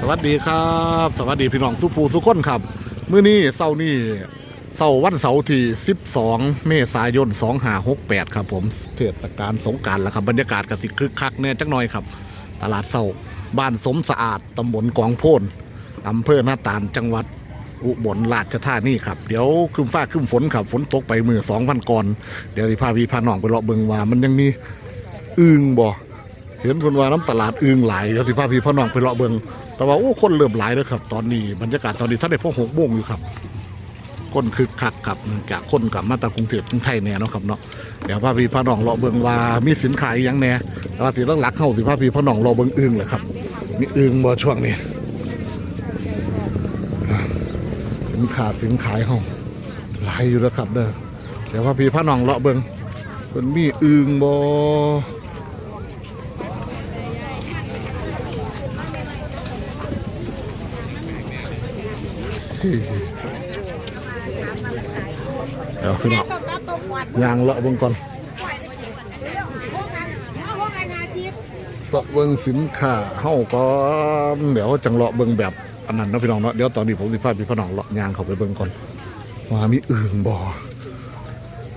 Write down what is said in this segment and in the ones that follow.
สวัสดีครับ สวัสดีพี่น้องสุภูสุขคนครับมื้อนี้เสาร์นี้เสาร์วันเสาร์ที่ 12 เมษายน 2568 ครับผมเทศกาลสงการแล้วครับบรรยากาศกสิคึกคักเนี่ยจักหน่อยครับ ตลาดเสาบ้านสมสะอาดตำบลกองโพนอำเภอหน้าตาลจังหวัดอุบลราชธานีครับเดี๋ยวคืมฟ้าคืมฝนครับฝนตกไปมือสองวันก่อน เดี๋ยวสิพาพี่พาน้องไปเลาะเบิงว่ามันยังมีอึงบ่เห็นคนว่าน้ำตลาดอึงไหลเดี๋ยวสิพาพี่พ่อน้องไปเลาะเบิง แต่ว่าโอ้คนเริ่มหลายแล้วครับ ตอนนี้บรรยากาศตอนนี้ท่านได้พ่อหกโมงอยู่ครับคนคึกคักครับเนื่องจากคนกลับมาจากรุงเทพกรุงไทยแน่เนาะครับเนาะเดี๋ยวพาพี่พ่อน้องเลาะเบิงว่ามีสินค้าอหย่างแน่แต่ว่าสิต้องหลักเข้าสิพาพี่พ่อน้องเลาะเบิงอึงแหละครับ มีอึงบ่ช่วงนี้สินค้าสินขายห้องหลายอยู่แล้วครับเด้อเดี๋ยวพาพี่พ่อน้องเลาะเบิงเพิ่นมีอึงบ่ เดี๋ยวพี่น้องยางเลาะเบิ่งก่อนเลาะเบิ่งสินค้าเฮาก่อนเดี๋ยวจังเลาะเบิ่งแบบอันนั้นนะพี่น้องเนาะเดี๋ยวตอนนี้ผมสิพาพี่พน้องเลาะยางเข้าไปเบิ่งก่อนว่ามีอึ่งบ่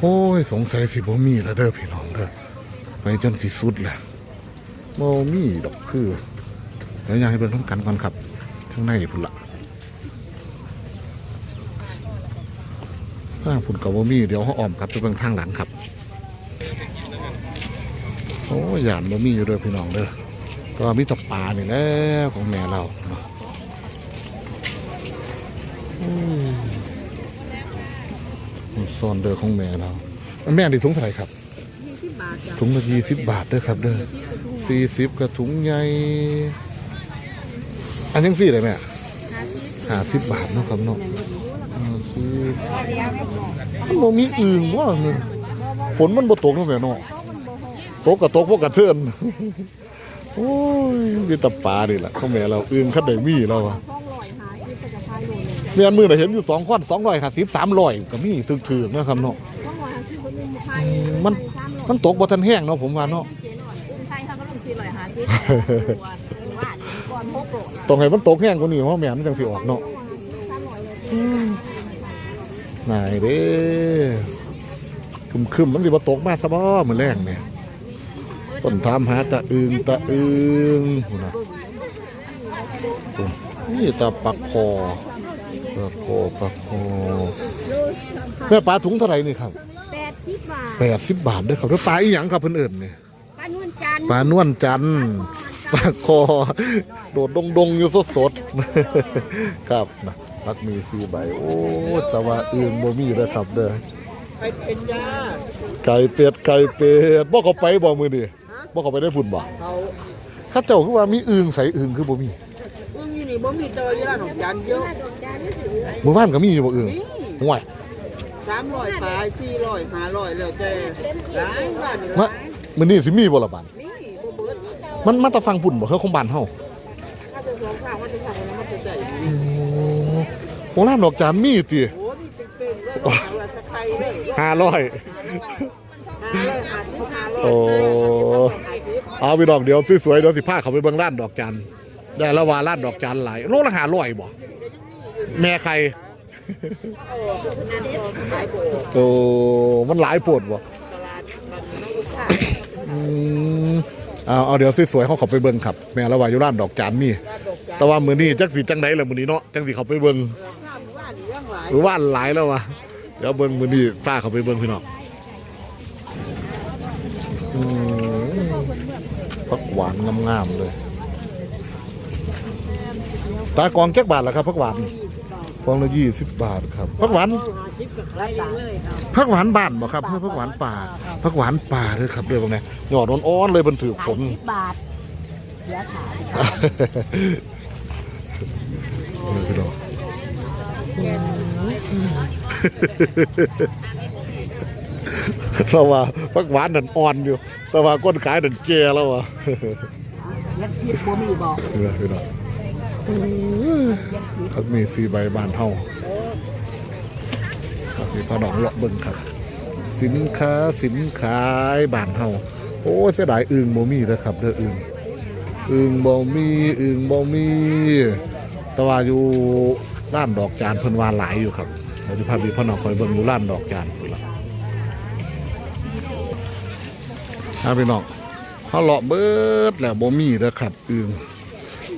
โอ้ยสงสัยสิบ่มีแล้วเด้อพี่น้องเด้อไปจนสิสุดแหละบ่มีดอกคือเดี๋ยวยางให้เบิ่งทั้งกันก่อนครับข้างในพุ่นละ ข้างพุ่นกับว่ามีเดี๋ยวเขาอ้อมกลับไปเบิ่งทางหลังครับโอ้ยานบ่มีอยู่เด้อพี่น้องเด้อก็มีแตะปลานี่แหล้วของแม่เราเนาะอืมซ่อนเด้อของแม่เราอันแม่ดิถุงเท่าไหร่ครับยี่สิบบาทจ้ะถุงละยี่สิบบาทเด้อครับเด้อสี่สิบกับถุงใหญ่อันยังสี่เลยแม่ห้าสิบบาทเนาะครับเนาะห้า สิบมันบ่มีอึ่งว่าฝนมันบ่ตกเนาะแม่เนาะตกก็ตกพวกกระเทือนโอ้ยมีแตะปลานี่แหละเขาแม่เราอึ่งคันได้มีแล้วอะท้องลอยหาที่จะพายอยู่เลยแม่นมือน่ะเห็นอยู่2ค้อน250 300ก็มีถึกๆนะครับเนาะมันมันตกบ่ทันแห้งเนาะผมว่าเนาะต้องให้มันตกแห้งกว่านี้เพราะแม่มันจังสิออกเนาะ นายเด้คึมๆมันสิบ่ตกมาซะบ่มื้อแรงเนี่ยต้นถามหาตะอึงตะอึงพุ่นน่ะนี่ตาปักคอปักคอปักคอแม่ปลาถุงเท่าไหร่นี่ครับแปดสิบบาทแปดสิบบาทเด้อครับแล้วปลาอีหยังครับเพิ่นเอิ้นนี่ป้านวลจันทร์ปลานวลจันทร์ปลาคอโดดดงดงๆอยู่สดๆครับนะ พักมีสีใบ โอ้แต่ว่าเอื่นบ่มีเด้อครับเด้อไก่เป็นยาไก่เป็ดไก่เป็ดบ่เขาไปบ่มื้อนี้บ่เขาไปได้พุ่นบ่เขาข้าเจ้าคือว่ามีอึ่งใส่อึ่งคือบ่มีอึ้งอยู่นี่บ่มีเจออยู่ร้านของยันเยอะเมื่อวานก็มีอยู่บ่อึ่งห่วยสามร้อยปลายสี่ร้อยห้าร้อยแล้วแต่หลายบ้านนี่หมาลายมื้อนี้สิมีบ่ล่ะบาดนี่บ่เบิดมันมาแตะฟังพุ่นบ่เฮ้อของบ้านเฮาถ้าจะสองข้างมันจะทำอะไรมันจะได้ โอ้ร้านดอกจานมีติโอ้นี่เป็นๆเลยว่าเอาตะไคร้เลยห้าร้อยโอ้เอาไปดอกเดียวสวยๆเดี๋ยวสิพาเขาไปเบิ่งร้านดอกจานได้ล้วว่าร้านดอกจานหลายโลละห้าร้อยบ่แม่ใครโอ้มันหลายปวดบ่เอาเอาเดี๋ยวสวยๆเขาเขาไปเบิ่งครับ แม่ละว่าอยู่ร้านดอกจานมีแต่ว่ามือนี้จักสิจังไดล่ะมือนี้เนาะจังสิเขาไปเบิ่ง หลายหรือว่าหลายแล้ววะเดี๋ยวเบิ้งมือนี่ป้าเขาไปเบิ้งพี่น้องอืมพักหวานงามๆเลย ตากองแก๊กบาทเหรอครับพักหวานกองละยี่สิบบาทครับพักหวานหาชิปกับใครเลยครับพักหวานบ้านบ่ครับเพื่อพักหวานป่าพักหวานป่าเลยครับเรื่องนี้หยอดอ้อนๆเลยบนถือฝนสิบบาทเดี๋ยวขายนี่พี่น้อง เราว่าพักหวานนั่นอ่อนอยู่ แต่ว่าก้นขายนั่นแก่แล้วอะยังคิดบ่มีบอกนี่พี่น้องพักมีสีใบบานเท่าครับมีพอดองเลาะเบิ่งครับ สินค้าสินขายบานเท่าโอ้เสียดายอึงโมมี่นะครับเด้ออึงอึ่งบ่มีอึ่งบ่มีแต่ว่าอยู่ ร้านดอกจานเพิ่นว่าหลายอยู่ครับเดี๋ยวจะพาพี่พ่อน้องคอยเบิ่งอยู่ร้านดอกจานพุ่นละถ้าพี่น้องเขาเลาะเบิดแล้วบ่มีเด้อครับอึง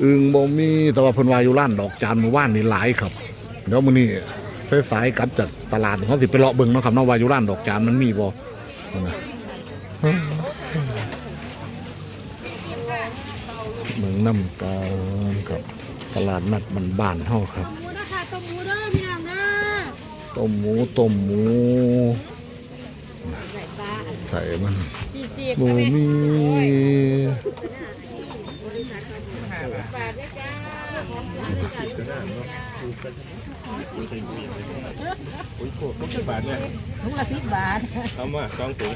อึงบ่มีแต่ว่าเพิ่นวาอยู่ร้านดอกจานเมื่อวานนี่หลายครับเดี๋ยวมื้อนี้สายๆกลับจากตลาดเขาสิไปเลาะเบิ่งเนาะครับเนาะวาอยู่ร้านดอกจานมันมีบ่นะเมืองน้ำกาลกับตลาดนัดบ้านๆเฮาครับ หมูนะคะต้มหมูเด้อพี่น้องนะ ต้มหมูต้มหมู ใส่ปลาใส่มันสี่สิบหมูมีบาทด้วยจ้าปุ๋ยโขกก็สิบบาทเนี่ยถุงละสิบบาทเอามาสองถุง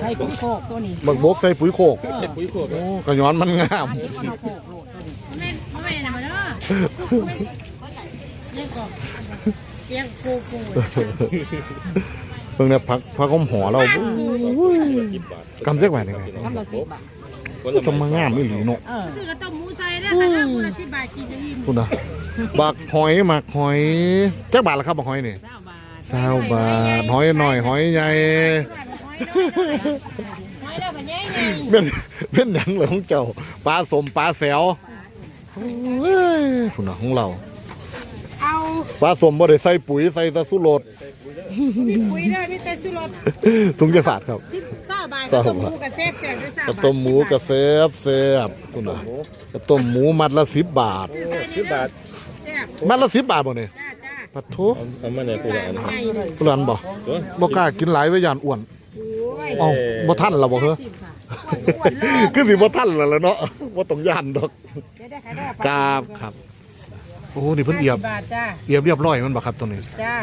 ใส่ถุงโคกตัวนี้บักบกใส่ปุ๋ยโคกเช็ดปุ๋ยโขกโอ้กระย้อนมันงามอันนี้ก็เอาโคกโหลดตัวนี้ไม่ไม่นะมาเด้อเนี่ยก็ เจียงปูปูเพิ่งเนี่ยพักพักก้มหัวเราสิบบาทกำเจ๊กบาทนี่ไงทำละสิบบาทคนละสมางามอีหลีเนาะเออซื้อกระต้มหมูใส่ได้ค่ะถ้าหมูละสิบบาทกินจะอิ่มคุณนะบักหอยหมักหอยจักบาทละครับบักหอยนี่เก้าบาทเศร้าบาทหอยหน่อยหอยใหญ่หอยแล้วมันใหญ่ไงเป็นเป็นหยังเหรอของเจ้าปลาสมปลาแซวเฮ้ยคุณนะของเราเอา ปลาสมบ่ได้ใส่ปุ๋ยใส่แตะสุโรดปุ๋ยได้พี่แต่สุรสถุงจะฝาดครับ สิบเก้าบาทกระต้มหมูกับแซ่บแซ่บด้วยสามกระบาทต้มหมูกระเซฟเซฟคุณนะกระต้มหมูมัดละสิบบาท สิบบาทแซ่บมัดละสิบบาทบ่เนี่ยจ้าจ้าปัดโถเอาเอามาในปูอันใหญ่เลยผู้รันบ่ตัวบ่กล้ากินหลายไว้ยานอ้วนโอ้ยเอ้าบ่ทันแล้วบ่เหรอสิบค่ะอ้วนเลยคือสิบ่ทันแล้วล่ะเนาะบ่ต้องย่านดอก เดี๋ยวได้ขายได้กราบครับ โอ้นี่เพิ่นเอียบบาทจ้าเอียบเรียบร้อยมันบ่ครับตัวนี้ จ้า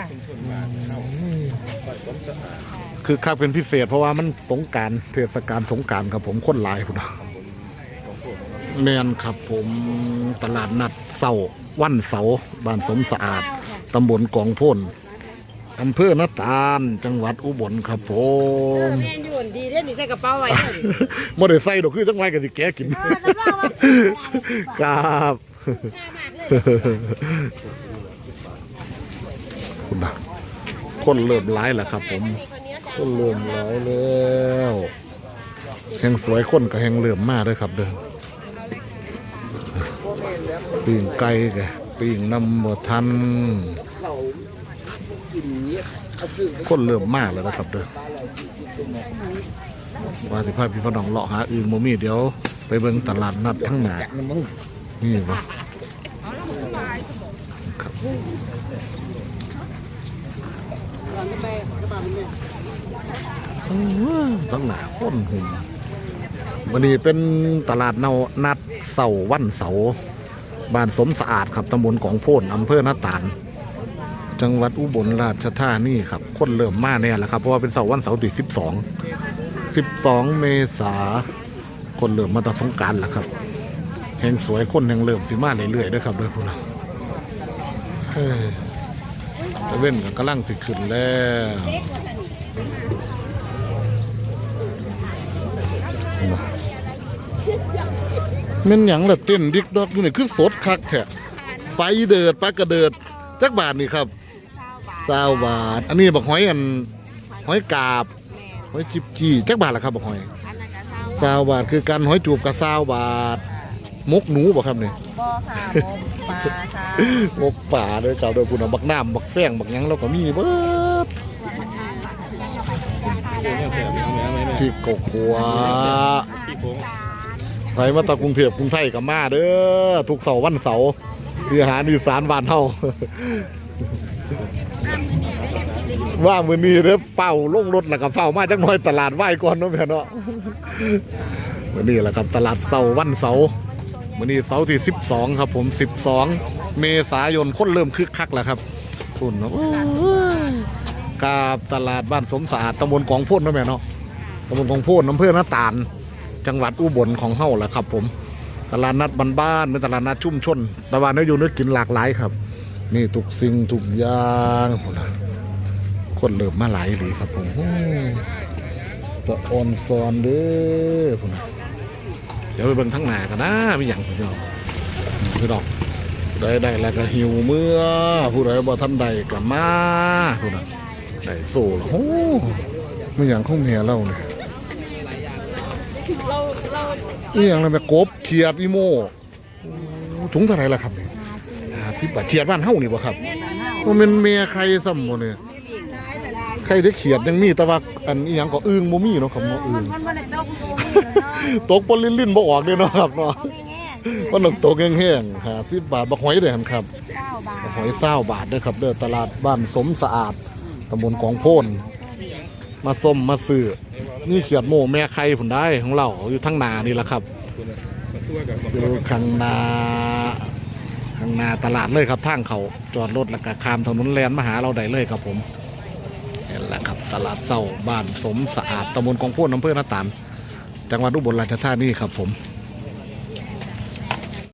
คือคักเป็นพิเศษเพราะว่ามันสงกรารเทศกาลสงกรารครับผมคนหลายพุ่นน่ะแม่นครับผมตลาดนัดเสาร์วันเสาร์บ้านสมสะอาดตำบลกองพ่นอำเภอนาตาลจังหวัดอุบลครับผเออมแม่นอยู่ดีเด้อนี่ใส่กระเป๋าไว้เด้อนี่ บ่ได้ใส่ดอกคือจังไว้ก็สิแกะกินเออแต่ว่าว่าครับ คุณนะคนเริ่มร้ายแล้วครับ ผมคนเริ่มร้ายแล้วแหงสวยคนก็แหงเริ่มมากเลยครับเด้อปิ่งไก่แกปิ่งน้ำบ่ทันคนเริ่มมากแล้วนะครับเด้อว่าสิพาพี่พ่อน้องเลาะหาอื่นโมมี่เดี๋ยว ไปเบิ่งตลาดนัดทั้งหนานี่วะ ครับทั้งหนาคนหุ่มวันนี้เป็นตลาดเนานัดเสาวันเสาบ้านสมสะอาดครับตำบลของโพนอำเภอหน้าตาลจังหวัดอุบลราชธานีครับคนเริ่มมาแน่แล้วครับเพราะว่าเป็นเสาร์วันเสาร์ที่สิบสองสิบสองเมษาคนเริ่มมาตะสงการแล้วครับแห่งสวยคนแห่งเริ่มสิมาเรื่อยๆเด้วยครับด้วยพวกเรา ตะเว้นกับกำลังสิขึ้นแล้วแม่นหยังล่ะเต้นดิกดอกอยู่นี่คือสดคักแท้ไปเดิดไปกระเดิดจักบาทนี่ครับซาวบาท อันนี้บักหอยอันหอยกาบหอยจิบจีจักบาทละครับบักหอยอันนั้นก็เท่าซาวบาทคือการหอยจูบกับซาวบาทมกหนูบ่ครับเนี่ยบ่ค่ะบ่ ปลาค่ะมกป่าเด้อครับเด้อคุณเอาบักน้ำบักแฟงบักหยังเราก็มีเบิดโอ้ยแซ่บแม่แม่แม่พี่กกหัวพี่โค้งไผมาตากรุงเทพกรุงไทยกับมาเด้อทุกเสาร์วันเสาร์ที่อาหารอีสานบ้านเฮาว่ามื้อนี้เด้อเฝ้าลงรถแล้วก็เฝ้ามาจักหน่อยตลาดไหว้ก่อนเนาะแม่เนาะวันนี้แหละครับตลาดเสาร์วันเสาร์ วันนี้เสาร์ที่ 12 ครับผม 12 เมษายนคนเริ่มคึกคักแล้วครับคุณเนาะกับตลาดบ้านสมสะอาดตำบลกองพ่นนาะแม่เนาะตำบลกองพ่นอำเภอหน้าตาล จังหวัดอุบลของเฮาแหละครับ ผม ตลาดนัดบ้านๆเป็นตลาดนัดชุ่มชนตลาดนี้อยู่นื้อกินหลากหลายครับ นี่ทุกสิ่งทุกอย่างคนเริ่มมาหลายเลยครับผมตะออนซอนเด้อพุ่นะ ดี๋ยวไปเบิ่งทั้งหน้ากันนะพี่หยังพี่น้องพี่น้องได้ได้แล้วก็หิวเมื่อผู้ใดบ่ทันใดกลับมาผู้นั้นได้โซ่ละโอ้ไม่หยังของเมียเราเนี่ยเราเรานี่อย่างไรแบบกบเขียดอีโมโอ้ถุงเท่าไหร่ล่ะครับห้าสิบบาทเขียดบ้านเฮานี่บ่ครับว่ามันเมียใครซ้ำบ่เนี่ย ใครได้เขียดยังมีแต่ว่าอันอีหยังก็อึ้งบ่มีเนาะครับเนาะอึ้งมันมันได้ต้องดูนี่เลยเนาะตกปนลิ้นลิ้นบ่ออกเลยเนาะครับเนาะเขาไม่แง่มันต้องตกแห้งๆห้าสิบบาทบักหอยเด้อครับ เก้าบาทบักหอยเศร้าบาทเด้อครับเด้อตลาดบ้านสมสะอาดตำบลกองโพนมาส้มมาซื้อนี่เขียดโมแม่ไข่ผุนได้ของเราอยู่ทั้งนานี่แหละครับมันทั่วกับอยู่ข้างนาข้างนาตลาดเลยครับทางเขาจอดรถแล้วก็ข้ามถนนแลนมาหาเราได้เลยครับผมนี่แหละครับ ตลาดเศร้าบ้านสมสะอาดตำบลกองโพนอำเภอหน้าตานจังหวัดอุบลราชธานีครับผม